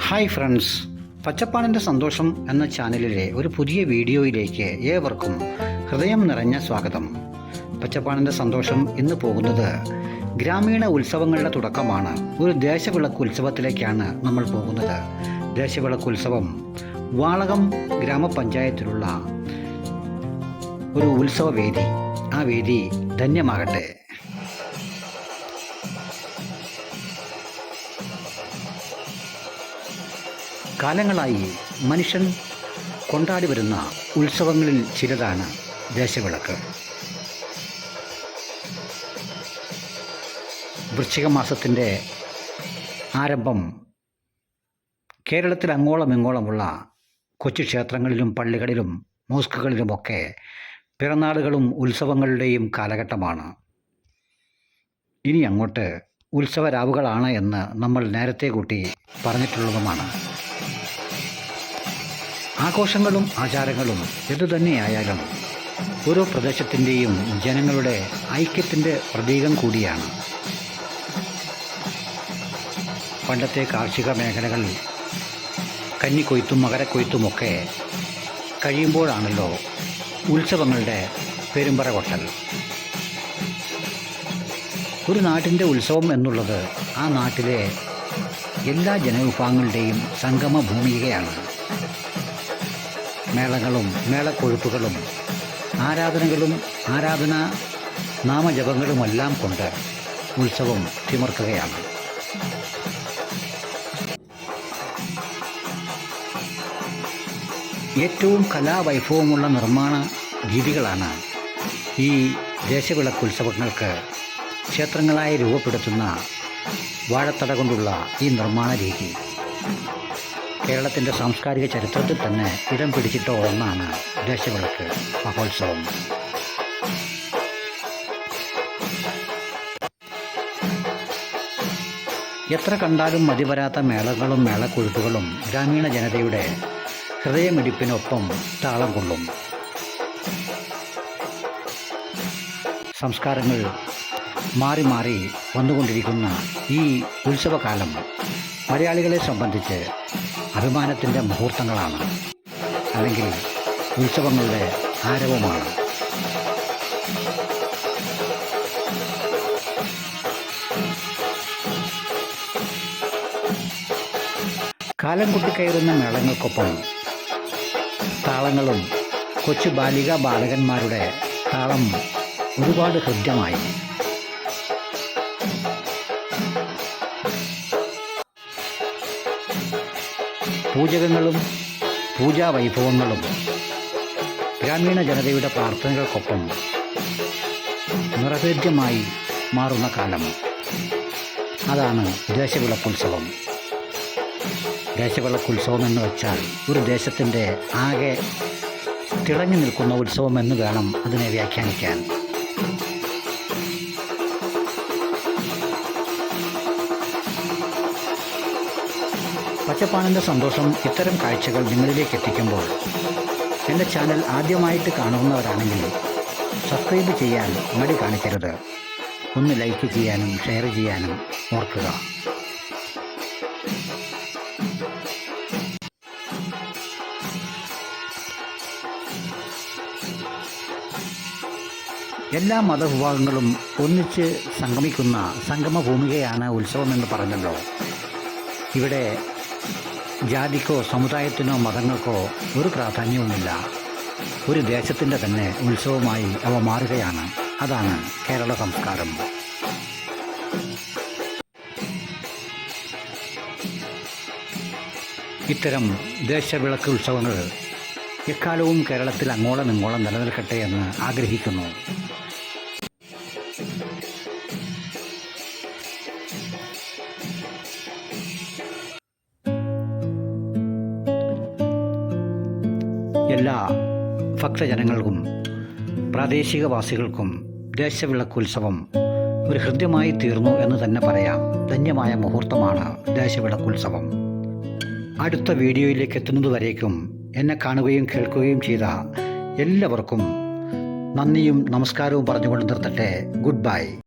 Hi friends പച്ചപ്പാടിന്റെ സന്തോഷം എന്ന ചാനലിലെ ഒരു പുതിയ വീഡിയോയിലേക്ക് ഏവർക്കും ഹൃദയം നിറഞ്ഞ സ്വാഗതം. പച്ചപ്പാടിന്റെ സന്തോഷം ഇന്ന് പോകുന്നത് ഗ്രാമീണ ഉത്സവങ്ങളുടെ തുടക്കമാണ്. ഒരു ദേശവിളക്ക് ഉത്സവത്തിലേക്കാണ് നമ്മൾ പോകുന്നത്. ദേശവിളക്ക് ഉത്സവം വാളകം ഗ്രാമപഞ്ചായത്തിലുള്ള ഒരു ഉത്സവ വേദി ആ വേദി ധന്യമാകട്ടെ. കാലങ്ങളായി മനുഷ്യൻ കൊണ്ടാടി വരുന്ന ഉത്സവങ്ങളിൽ ചിലതാണ് ദേശവിളക്ക്. വൃശ്ചിക മാസത്തിന്റെ ആരംഭം കേരളത്തിൽ അങ്ങോളം ഇങ്ങോളമുള്ള കൊച്ചു ക്ഷേത്രങ്ങളിലും പള്ളികളിലും മോസ്കുകളിലുമൊക്കെ പിറന്നാളുകളും ഉത്സവങ്ങളുടെയും കാലഘട്ടമാണ്. ഇനി അങ്ങോട്ട് ഉത്സവരാവുകളാണ് എന്ന് നമ്മൾ നേരത്തെ കൂട്ടി പറഞ്ഞിട്ടുള്ളതുമാണ്. ആഘോഷങ്ങളും ആചാരങ്ങളും എന്തുതന്നെയായാലും ഓരോ പ്രദേശത്തിന്റെയും ജനങ്ങളുടെ ഐക്യത്തിന്റെ പ്രതീകം കൂടിയാണ്. പണ്ടത്തെ കാർഷിക മേഖലകൾ കന്നിക്കൊയ്ത്തും മകരക്കൊയ്ത്തുമൊക്കെ കഴിയുമ്പോഴാണല്ലോ ഉത്സവങ്ങളുടെ പെരുമ്പറ കൊട്ടൽ. ഒരു നാട്ടിന്റെ ഉത്സവം എന്നുള്ളത് ആ നാട്ടിലെ എല്ലാ ജനവിഭാഗങ്ങളുടെയും സംഗമ ഭൂമികയാണ് മേളങ്ങളും മേളക്കൊഴുപ്പുകളും ആരാധനകളും ആരാധന നാമജപങ്ങളുമെല്ലാം കൊണ്ട് ഉത്സവം തിമർക്കുകയാണ്. ഏറ്റവും കലാവൈഭവമുള്ള നിർമ്മാണ രീതികളാണ് ഈ ദേശവിളക്ക് ഉത്സവങ്ങൾക്ക് ക്ഷേത്രങ്ങളായി രൂപപ്പെടുത്തുന്ന വാഴത്തട കൊണ്ടുള്ള ഈ നിർമ്മാണ രീതി. കേരളത്തിന്റെ സാംസ്കാരിക ചരിത്രത്തിൽ തന്നെ ഇടം പിടിച്ചിട്ട ഒന്നാണ് ദേശവിളക്ക് മഹോത്സവം. എത്ര കണ്ടാലും മതിവരാത്ത മേളകളും മേളക്കൊഴുപ്പുകളും ഗ്രാമീണ ജനതയുടെ ഹൃദയമിടിപ്പിനൊപ്പം താളം കൊള്ളും. സംസ്കാരങ്ങൾ മാറി മാറി വന്നുകൊണ്ടിരിക്കുന്ന ഈ ഉത്സവകാലം മലയാളികളെ സംബന്ധിച്ച് അഭിമാനത്തിന്റെ മുഹൂർത്തങ്ങളാണ്. അല്ലെങ്കിൽ ഉത്സവങ്ങളുടെ ആരവമാണ്. കാലം കുട്ടിക്കയറുന്ന മേളങ്ങൾക്കൊപ്പം താളങ്ങളും കൊച്ചു ബാലിക ബാലകന്മാരുടെ താളം ഒരുപാട് ഹൃദ്യമായി. പൂജകങ്ങളും പൂജാവൈഭവങ്ങളും ഗ്രാമീണ ജനതയുടെ പ്രാർത്ഥനകൾക്കൊപ്പം നിറവേദ്യമായി മാറുന്ന കാലം. അതാണ് ദേശവിളക്കുത്സവം. ദേശവിളക്കുത്സവം എന്ന് വെച്ചാൽ ഒരു ദേശത്തിന്റെ ആകെ തിളങ്ങി നിൽക്കുന്ന ഉത്സവം എന്ന് വേണം അതിനെ വ്യാഖ്യാനിക്കാൻ. പച്ചപ്പാണിന്റെ സന്തോഷം ഇത്തരം കാഴ്ചകൾ നിങ്ങളിലേക്ക് എത്തിക്കുമ്പോൾ എന്റെ ചാനൽ ആദ്യമായിട്ട് കാണുന്നവരാണെങ്കിൽ സബ്സ്ക്രൈബ് ചെയ്യാൻ മടി കാണിക്കരുത്. ഒന്ന് ലൈക്ക് ചെയ്യാനും ഷെയർ ചെയ്യാനും ഓർക്കുക. എല്ലാ മതവിഭാഗങ്ങളും ഒന്നിച്ച് സംഗമിക്കുന്ന സംഗമഭൂമികയാണ് ഉത്സവമെന്ന് പറഞ്ഞല്ലോ. ഇവിടെ ജാതിക്കോ സമുദായത്തിനോ മതങ്ങൾക്കോ ഒരു പ്രാധാന്യവുമില്ല. ഒരു ദേശത്തിന്റെ തന്നെ ഉത്സവമായി അവ മാറുകയാണ്. അതാണ് കേരള സംസ്കാരം. ഇത്തരം ദേശവിളക്ക് ഉത്സവങ്ങൾ എക്കാലവും കേരളത്തിൽ അങ്ങോളം ഇങ്ങോളം നിലനിൽക്കട്ടെ എന്ന് ആഗ്രഹിക്കുന്നു. എല്ലാ ഭക്തജനങ്ങൾക്കും പ്രാദേശികവാസികൾക്കും ദേശവിളക്കുത്സവം ഒരു ഹൃദ്യമായി തീർന്നു എന്ന് തന്നെ പറയാം. ധന്യമായ മുഹൂർത്തമാണ് ദേശവിളക്കുത്സവം. അടുത്ത വീഡിയോയിലേക്ക് എത്തുന്നതുവരേക്കും എന്നെ കാണുകയും കേൾക്കുകയും ചെയ്ത എല്ലാവർക്കും നന്ദിയും നമസ്കാരവും പറഞ്ഞുകൊണ്ട് നിർത്തട്ടെ. Good bye.